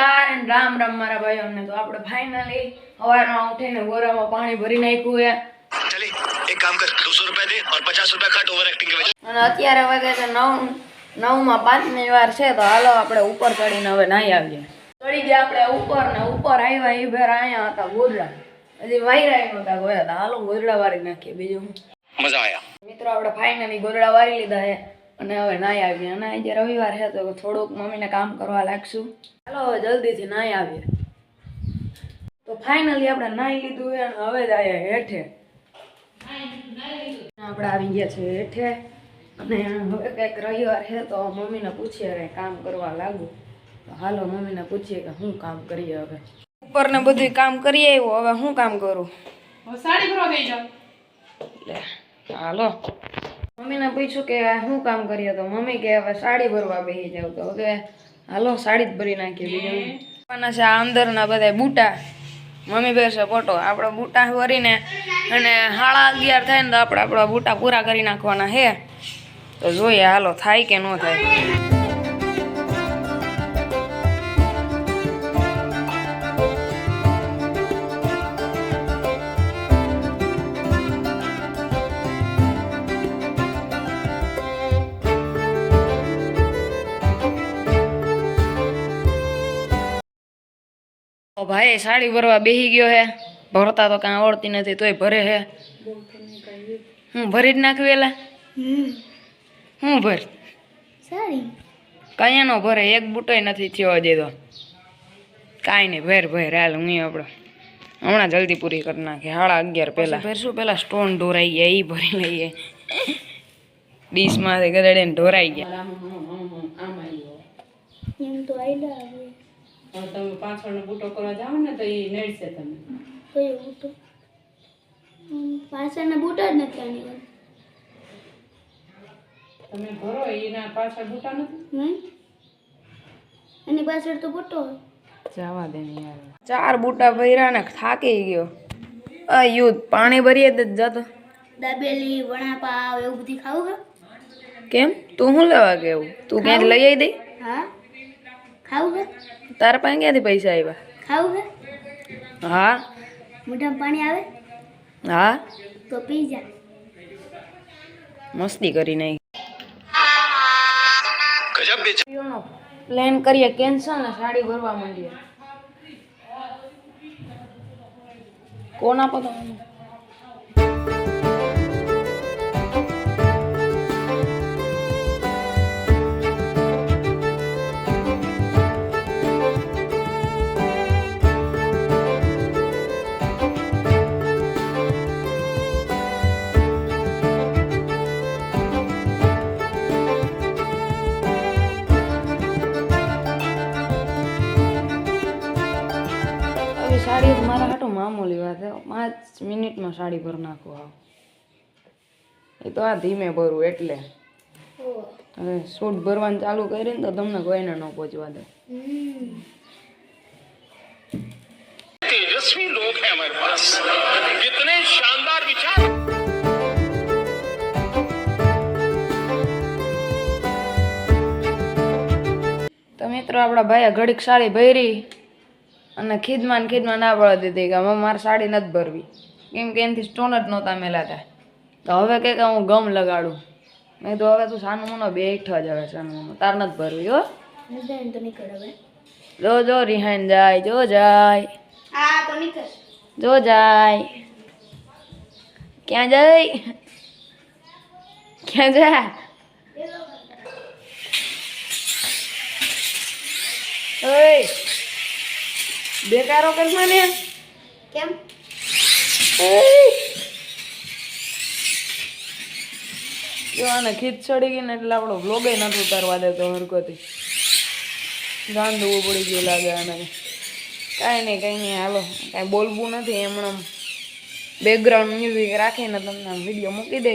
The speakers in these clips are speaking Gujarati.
નમસ્કાર અને રામ રામ મારા ભાઈઓ અમને તો આપણે ફાઇનલી હવારમાં ઉઠીને ગોરામાં પાણી ભરી નાખ્યું હે એક કામ કર 200 રૂપિયા દે ઓર 50 રૂપિયા કાટ ઓવર એક્ટિંગ કે અને અત્યારે વાગે છે 9 9 માં 5 વાર છે તો હાલો આપણે ઉપર ચડીને હવે નાઈ આવીએ. ચડી ગયા આપણે ઉપર ને ઉપર આવ્યા એ ભેર આયા હતા ગોદડા હજી વાયરા નતા ગયા હતા. હાલો ગોદડા વાળી નાખીએ બીજું. મજા આયા. મિત્રો આપણે ફાઇનલી ગોદડા વાળી લીધા હે અને હવે નાહી આવીએ. અને આજે રવિવાર છે તો થોડુંક મમ્મીને કામ કરવા લાગશું. ચાલો હવે જલ્દીથી નાહી આવીએ. તો ફાઇનલી આપણે નાહી લીધું અને હવે જ આવ્યા હેઠે. આપણે આવી ગયા છે હેઠે. અને હવે કંઈક રવિવાર છે તો મમ્મીને પૂછીએ કંઈ કામ કરવા લાગુ. તો હાલો મમ્મીને પૂછીએ કે શું કામ કરીએ હવે? ઉપર ને બધું કામ કરીએ આવ્યું. હવે શું કામ કરું? સાડી ભરવા ગઈ જાઓ. હાલો. મમ્મીને પૂછ્યું કે શું કામ કરીએ તો મમ્મી કે હવે સાડી ભરવા બેસી જાવ તો. હવે હાલો સાડી જ ભરી નાખીએ બીજું આપવાના છે આ અંદરના બધા બૂટા. Mummy પહેરશે photo. આપણે બૂટા ભરીને અને હાળા અગિયાર થાય ને તો આપણે આપણા બૂટા પૂરા કરી નાખવાના છે તો જોઈએ હાલો થાય કે ન થાય. ભાઈ સાડી ભરવા બેસી ગયો હે ભરતા તો કાંઈ આવડતી નથી તોય ભરે હે હું ભરી જ નાખવી એલા હું ભર સાડી કઈ નો ભરે એક બુટોય નથી થયો હજી તો કાંઈ નહીં ભેર ભેર હાલ હું આપણે હમણાં જલ્દી પૂરી કરી નાખી સાડા અગિયાર પહેલાં ભરશું પહેલાં સ્ટોન ઢોરાઈ ગયા એ ભરી લઈએ ડીશમાંથી ગદડીને ઢોરાઈ ગયા તો આવે તમે પાછળનો બૂટો કરવા જાઓ ને તો એ નડશે તમે કયો બૂટો? હમ, પાછળના બૂટ જ નથી આની તમે ભરો એના પાછળ બૂટા નથી? નહીં એની પાછળ તો બૂટો હોય. જવા દે ને યાર. ચાર બૂટા ભર્યા ને થાકી ગયો. આ યુદ્ધ પાણી ભરીએ જ જતો. દાબેલી વણાપાવ એવું બધું ખાવું હા કેમ? તું શું લેવા કેવું તું ક્યાંક લઈ આવી દે? હા ખાવું હે તારા પાસે ક્યાંથી પૈસા આવ્યા હા. મોઢામાં પાણી આવે? હા. તો પી જા. મસ્તી કરી નહીં પ્લાન કરીએ કેન્સલ ને સાડી ભરવા માંડીએ. કોના પતા સાડી તો મારા હાટું મામૂલી વાત છે પાંચ મિનિટમાં સાડી ભર નાખું આવ એ તો આ ધીમે ભરું એટલે હવે સૂટ ભરવાનું ચાલુ કરીને તો તમને કોઈને ન પહોંચવા દે तेजस्वी लोग हैं हमारे पास कितने शानदार विचार તો મિત્રો આપણા ભાઈએ ઘડીક સાડી ભરી અને ખીદમાં ને ખીદમાં ના પડવા દીધી કે હવે મારે સાડી નથી ભરવી. કેમ કે એનાથી સ્ટોન જ નહોતા મેલાતા. તો હવે કંઈક કે હું ગમ લગાડું. મેં તો હવે તું સાનું મનો બેઠા જ હવે સાનુ મનો તાર નથી ભરવી હો. જો જો રિહાન જાય જો જાય. જો જાય. ક્યાં જાય? ક્યાં જાય? ઓય. બેકારો કર ને કેમ? જો આને ખીચ ચડી ગઈ ને એટલે આપણો વ્લોગે નથી ઉતારવા દેતો હરકોથી ગાંધવું પડી ગયું લાગે આને. કાંઈ નહીં કંઈ નહીં હાલો. કાંઈ બોલવું નથી એમણે બેકગ્રાઉન્ડ મ્યુઝિક રાખીને તમને વીડિયો મૂકી દે.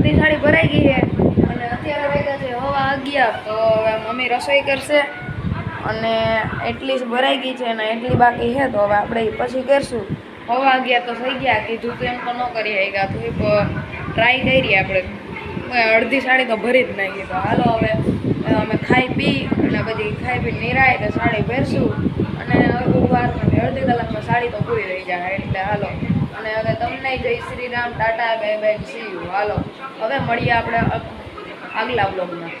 અડધી સાડી ભરાઈ ગઈ છે. અને અત્યારે વાગ્યા છે હવા અગિયાર. તો હવે મમ્મી રસોઈ કરશે. અને એટલી ભરાઈ ગઈ છે અને એટલી બાકી છે, તો હવે આપણે પછી કરશું. હવા અગિયાર તો થઈ ગયા. કીધું તેમ તો ન કરી ગયા તો ટ્રાય કરી આપણે. અડધી સાડી તો ભરી જ નાખી. તો હાલો હવે અમે ખાઈ પી અને બધી ખાઈ પી નિરાય તો સાડી પહેરશું અને અડધી કલાકમાં સાડી તો પૂરી રહી જાય. એટલે હાલો. અને હવે તમને Jai Shri Ram tata bye bye see you હાલો, હવે મળીએ આપણે આગલા બ્લોગમાં